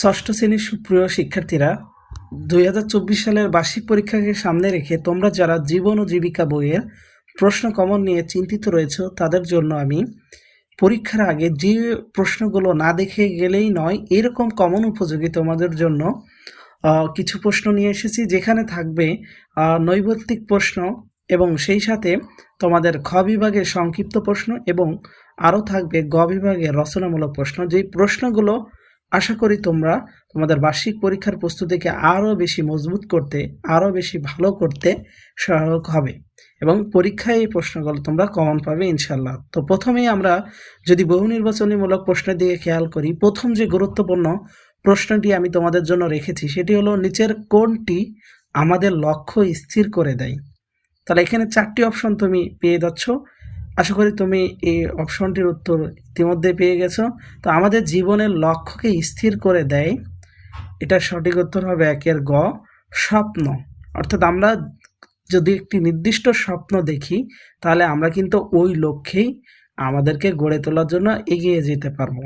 ষষ্ঠ শ্রেণির সুপ্রিয় শিক্ষার্থীরা, দুই হাজার চব্বিশ সালের বার্ষিক পরীক্ষাকে সামনে রেখে তোমরা যারা জীবন ও জীবিকা বইয়ের প্রশ্ন কমন নিয়ে চিন্তিত রয়েছে, তাদের জন্য আমি পরীক্ষার আগে যে প্রশ্নগুলো না দেখে গেলেই নয়, এরকম কমন উপযোগী তোমাদের জন্য কিছু প্রশ্ন নিয়ে এসেছি, যেখানে থাকবে নৈবত্তিক প্রশ্ন এবং সেই সাথে তোমাদের খ বিভাগের সংক্ষিপ্ত প্রশ্ন এবং আরও থাকবে গ বিভাগের রচনামূলক প্রশ্ন। যেই প্রশ্নগুলো আশা করি তোমরা তোমাদের বার্ষিক পরীক্ষার প্রস্তুতিকে আরও বেশি মজবুত করতে আরও বেশি ভালো করতে সহায়ক হবে। এবং পরীক্ষায় এই প্রশ্নগুলো তোমরা কমন পাবে ইনশাল্লাহ তো প্রথমেই আমরা যদি বহু নির্বাচনীমূলক প্রশ্নের দিকে খেয়াল করি, প্রথম যে গুরুত্বপূর্ণ প্রশ্নটি আমি তোমাদের জন্য রেখেছি, সেটি হলো নিচের কোনটি আমাদের লক্ষ্য স্থির করে দেয়? তাহলে এখানে চারটি অপশন তুমি পেয়ে যাচ্ছ। আশা করি তুমি এই অপশনটির উত্তর ইতিমধ্যে পেয়ে গেছো। তো আমাদের জীবনের লক্ষ্যকে স্থির করে দেয়। এটা সঠিক উত্তর হবে একের গ, স্বপ্ন। অর্থাৎ আমরা যদি একটি নির্দিষ্ট স্বপ্ন দেখি, তাহলে আমরা কিন্তু ওই লক্ষ্যেই আমাদেরকে গড়ে তোলার জন্য এগিয়ে যেতে পারব।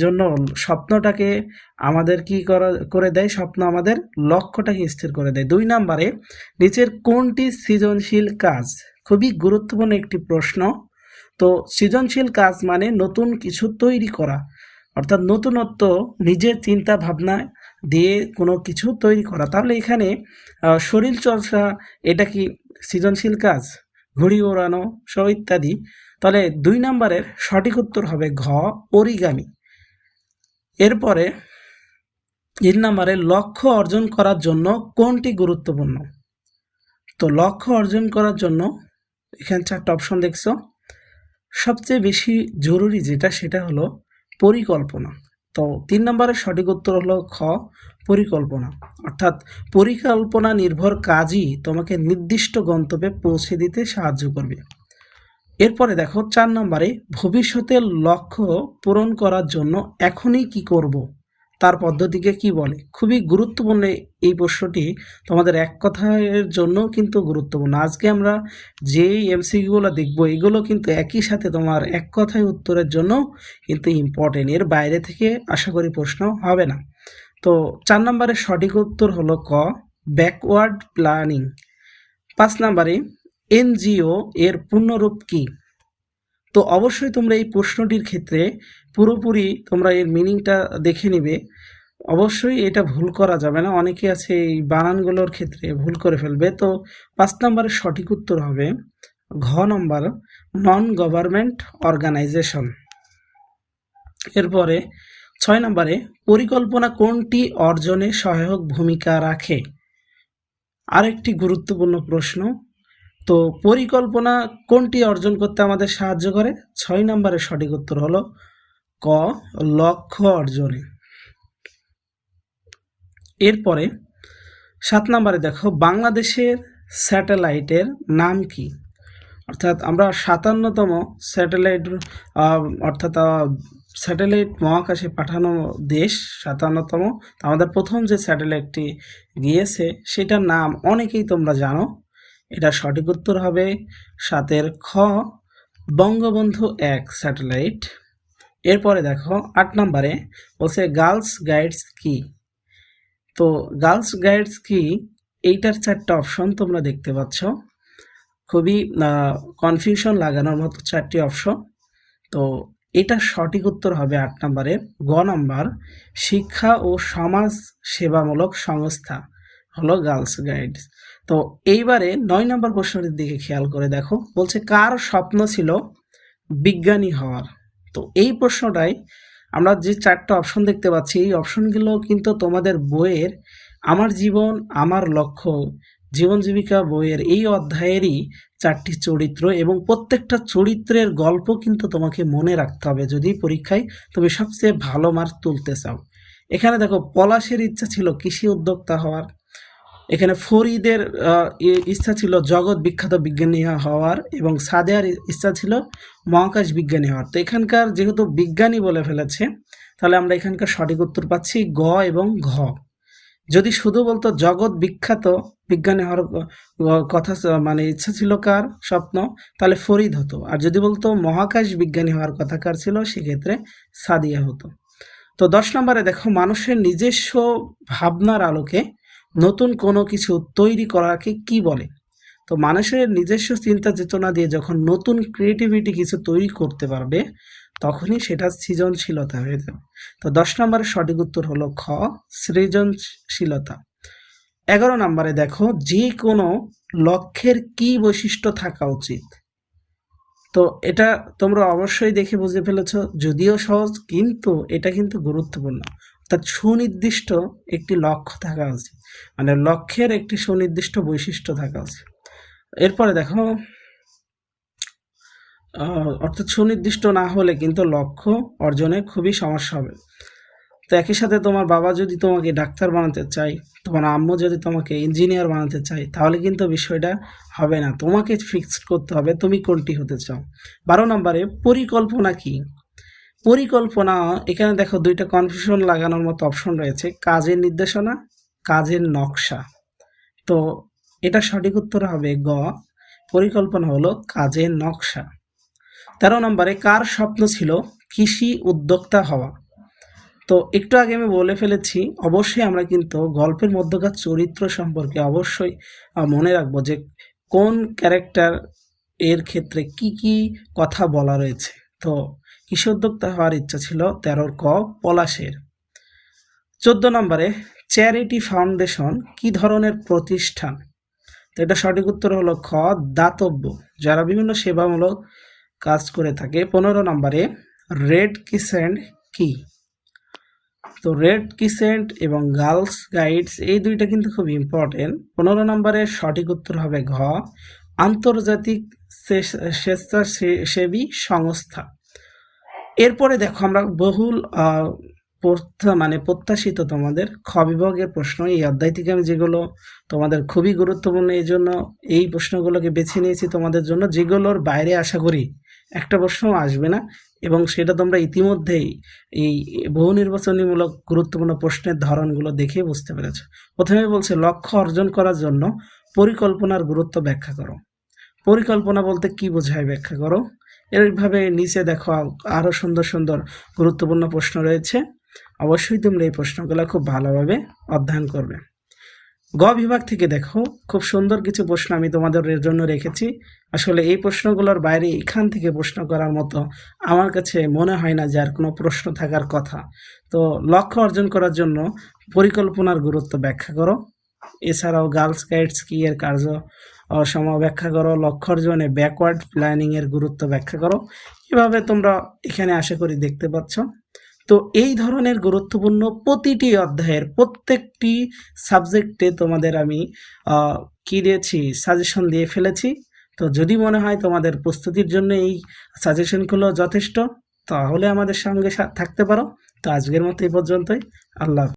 জন্য স্বপ্নটাকে আমাদের কি করা, করে দেয়? স্বপ্ন আমাদের লক্ষ্যটাকে স্থির করে দেয়। দুই নম্বরে, নিচের কোনটি সৃজনশীল কাজ? খুবই গুরুত্বপূর্ণ একটি প্রশ্ন। তো সৃজনশীল কাজ মানে নতুন কিছু তৈরি করা, অর্থাৎ নতুনত্ব নিজের চিন্তা ভাবনা দিয়ে কোনো কিছু তৈরি করা। তাহলে এখানে শরীর চর্চা, এটা কি সৃজনশীল কাজ? ঘুড়ি ওড়ানো, সহ ইত্যাদি। তাহলে দুই নম্বরের সঠিক উত্তর হবে ঘ, অরিগামি। এরপরে তিন নম্বরে লক্ষ্য অর্জন করার জন্য কোনটি গুরুত্বপূর্ণ? তো লক্ষ্য অর্জন করার জন্য এখানে চারটা অপশন দেখছ। সবচেয়ে বেশি জরুরি যেটা, সেটা হলো পরিকল্পনা। তো তিন নম্বরের সঠিক উত্তর হলো খ, পরিকল্পনা। অর্থাৎ পরিকল্পনা নির্ভর কাজই তোমাকে নির্দিষ্ট গন্তব্যে পৌঁছে দিতে সাহায্য করবে। এরপরে দেখো, চার নম্বরে ভবিষ্যতের লক্ষ্য পূরণ করার জন্য এখনই কি করব? তার পদ্ধতিকে কি বলে? খুবই গুরুত্বপূর্ণ এই প্রশ্নটি তোমাদের এক কথার জন্য কিন্তু গুরুত্বপূর্ণ। আজকে আমরা যেই এমসিকিউগুলো দেখব, এগুলো কিন্তু একই সাথে তোমার এক কথায় উত্তরের জন্য কিন্তু ইম্পর্টেন্ট এর বাইরে থেকে আশা করি প্রশ্ন হবে না। তো চার নম্বরের সঠিক উত্তর হলো ক ব্যাকওয়ার্ড প্ল্যানিং পাঁচ নম্বরে এনজিও এর পূর্ণরূপ কি? তো অবশ্যই তোমরা এই প্রশ্নটির ক্ষেত্রে পুরোপুরি তোমরা এর মিনিংটা দেখে নিবে। অবশ্যই এটা ভুল করা যাবে না। অনেকে আছে এই বানানগুলোর ক্ষেত্রে ভুল করে ফেলবে। তো পাঁচ নম্বরের সঠিক উত্তর হবে ঘ নম্বর নন গভর্নমেন্ট অর্গানাইজেশন এরপরে ছয় নম্বরে, পরিকল্পনা কোনটি অর্জনে সহায়ক ভূমিকা রাখে? আরেকটি গুরুত্বপূর্ণ প্রশ্ন তো পরিকল্পনা কোনটি অর্জন করতে আমাদের সাহায্য করে? ছয় নম্বরের সঠিক উত্তর হলো ক, লক্ষ্য অর্জনে। এরপরে সাত নম্বরে দেখো, বাংলাদেশের স্যাটেলাইটের নাম কি? অর্থাৎ আমরা সাতান্নতম স্যাটেলাইট অর্থাৎ স্যাটেলাইট মহাকাশে পাঠানো দেশ সাতান্নতম। আমাদের প্রথম যে স্যাটেলাইটটি গিয়েছে, সেটার নাম অনেকেই তোমরা জানো। এটা সঠিক উত্তর হবে সাতের খ, বঙ্গবন্ধু এক স্যাটেলাইট। এরপরে দেখো, আট নম্বরে বলছে গার্লস গাইডস কি? তো গার্লস গাইডস কি? এইটার চারটা অপশন তোমরা দেখতে পাচ্ছ। খুবই কনফিউশন লাগানোর মতো চারটি অপশন। তো এটা সঠিক উত্তর হবে আট নম্বরে। গ নম্বর, শিক্ষা ও সমাজ সেবামূলক সংস্থা। হলো গার্লস গাইডস তো এইবারে নয় নম্বর প্রশ্নটির দিকে খেয়াল করে দেখো। বলছে, কার স্বপ্ন ছিল বিজ্ঞানী হওয়ার? তো এই প্রশ্নটাই আমরা যে চারটা অপশন দেখতে পাচ্ছি, এই অপশনগুলো কিন্তু তোমাদের বইয়ের আমার জীবন, আমার লক্ষ্য, জীবন জীবিকা বইয়ের এই অধ্যায়েরই চারটি চরিত্র এবং প্রত্যেকটা চরিত্রের গল্প কিন্তু তোমাকে মনে রাখতে হবে যদি পরীক্ষায় তুমি সবচেয়ে ভালো মার্ক তুলতে চাও। এখানে দেখো, পলাশের ইচ্ছা ছিল কৃষি উদ্যোক্তা হওয়ার এখানে ফরিদের ইচ্ছা ছিল জগৎ বিখ্যাত বিজ্ঞানী হওয়ার এবং সাদেয়ার ইচ্ছা ছিল মহাকাশ বিজ্ঞানী হওয়ার। তো এখানকার যেহেতু বিজ্ঞানী বলে ফেলেছে, তাহলে আমরা এখানকার সঠিক উত্তর পাচ্ছি গ এবং ঘ। যদি শুধু বলতো জগৎ বিখ্যাত বিজ্ঞানী হওয়ার কথা মানে ইচ্ছা ছিল কার? স্বপ্ন। তাহলে ফরিদ হতো। আর যদি বলতো মহাকাশ বিজ্ঞানী হওয়ার কথা কার ছিল? সেক্ষেত্রে সাদিয়া হতো। তো দশ নম্বরে দেখো, মানুষের নিজস্ব ভাবনার আলোকে নতুন কোনো কিছু তৈরি করাকে কি বলে? তো মানুষের নিজস্ব চিন্তা চেতনা দিয়ে যখন নতুন ক্রিয়েটিভিটি কিছু তৈরি করতে পারবে, তখনই সেটা সৃজনশীলতা হয়ে যাবে। তো দশ নম্বরের সঠিক উত্তর হলো খ, সৃজনশীলতা। এগারো নম্বরে দেখো যে কোনো লক্ষ্যের কি বৈশিষ্ট্য থাকা উচিত। তো এটা তোমরা অবশ্যই দেখে বুঝে ফেলেছ, যদিও সহজ, কিন্তু এটা কিন্তু গুরুত্বপূর্ণ। অর্থাৎ সুনির্দিষ্ট একটি লক্ষ্য থাকা উচিত। মানে লক্ষ্যের একটি সুনির্দিষ্ট বৈশিষ্ট্য থাকা উচিত। এরপরে দেখো অর্থাৎ সুনির্দিষ্ট না হলে কিন্তু লক্ষ্য অর্জনে খুবই সমস্যা হবে। তো একই সাথে তোমার বাবা যদি তোমাকে ডাক্তার বানাতে চায়, তোমার আম্মু যদি তোমাকে ইঞ্জিনিয়ার বানাতে চায়, তাহলে কিন্তু বিষয়টা হবে না। তোমাকে ফিক্সড করতে হবে, তুমি কোনটি হতে চাও। বারো নম্বরে পরিকল্পনা কি? পরিকল্পনা, এখানে দেখো দুইটা কনফিউশন লাগানোর মতো অপশন রয়েছে। কাজের নির্দেশনা, কাজের নকশা। তো এটা সঠিক উত্তর হবে গ, পরিকল্পনা হলো কাজের নকশা। তেরো নম্বরে, কার স্বপ্ন ছিল কৃষি উদ্যোক্তা হওয়া? তো একটু আগে আমি বলে ফেলেছি, অবশ্যই আমরা কিন্তু গল্পের মধ্যকার চরিত্র সম্পর্কে অবশ্যই মনে রাখব যে কোন ক্যারেক্টার এর ক্ষেত্রে কি কি কথা বলা রয়েছে। তো কৃষি উদ্যোক্তা হওয়ার ইচ্ছা ছিল তেরোর ক পলাশের। চোদ্দ নম্বরে, চ্যারিটি ফাউন্ডেশন কি ধরনের প্রতিষ্ঠান? তো এটা সঠিক উত্তর হলো খ, দাতব্য, যারা বিভিন্ন সেবামূলক কাজ করে থাকে। পনেরো নম্বরে, রেড কিসেন্ট কি? তো রেড কিসেন্ট এবং গার্লস গাইডস, এই দুইটা কিন্তু খুব ইম্পর্টেন্ট। পনেরো নম্বরের সঠিক উত্তর হবে ঘ, আন্তর্জাতিক স্বেচ্ছাসেবী সংস্থা। এরপরে দেখো আমরা বহুল মানে প্রত্যাশিত তোমাদের খ বিভাগের প্রশ্ন। এই অধ্যায় থেকে আমি যেগুলো তোমাদের খুবই গুরুত্বপূর্ণ, এই জন্য এই প্রশ্নগুলোকে বেছে নিয়েছি তোমাদের জন্য, যেগুলোর বাইরে আশা করি একটা প্রশ্ন আসবে না এবং সেটা তোমরা ইতিমধ্যেই এই বহু নির্বাচনীমূলক গুরুত্বপূর্ণ প্রশ্নের ধরনগুলো দেখে বুঝতে পেরেছ। প্রথমে বলছে, লক্ষ্য অর্জন করার জন্য পরিকল্পনার গুরুত্ব ব্যাখ্যা করো। পরিকল্পনা বলতে কি বোঝায় ব্যাখ্যা করো? এইভাবে নিচে দেখো আরও সুন্দর সুন্দর গুরুত্বপূর্ণ প্রশ্ন রয়েছে। অবশ্যই তোমরা এই প্রশ্নগুলো খুব ভালোভাবে অধ্যয়ন করবে। গ বিভাগ থেকে দেখো, খুব সুন্দর কিছু প্রশ্ন আমি তোমাদের জন্য রেখেছি। আসলে এই প্রশ্নগুলোর বাইরে এখান থেকে প্রশ্ন করার মতো আমার কাছে মনে হয় না যে আর কোনো প্রশ্ন থাকার কথা। তো লক্ষ্য অর্জন করার জন্য পরিকল্পনার গুরুত্ব ব্যাখ্যা করো। এছাড়াও গার্লস গাইডস কি এর কার্য? সম ব্যাখ্যা করো লক্ষ্য অর্জনে ব্যাকওয়ার্ড প্ল্যানিং এর গুরুত্ব ব্যাখ্যা করো। এভাবে তোমরা এখানে আশা করি দেখতে পাচ্ছ। তো এই ধরনের গুরুত্বপূর্ণ প্রতিটি অধ্যায়ের প্রত্যেকটি সাবজেক্টে তোমাদের আমি কি দিয়েছি সাজেশন দিয়ে ফেলেছি। তো যদি মনে হয় তোমাদের প্রস্তুতির জন্য এই সাজেশনগুলো যথেষ্ট, তাহলে আমাদের সঙ্গে থাকতে পারো। তো আজকের মতো এই পর্যন্তই। আল্লাহ।